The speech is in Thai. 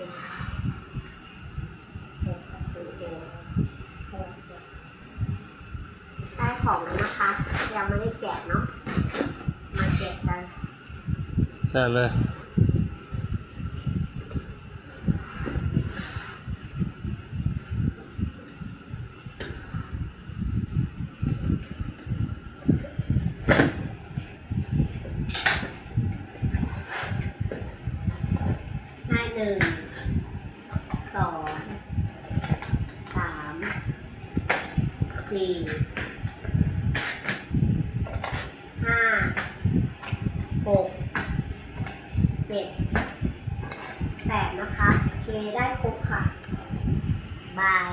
ได้ของแล้นะคะ ยังไม่ได้แกะเนาะ มาแกะกัน ได้เลย นึ่งสองสามสี่ห้าหกเจ็ดแปดนะคะ โอเค ได้ครบค่ะ บาย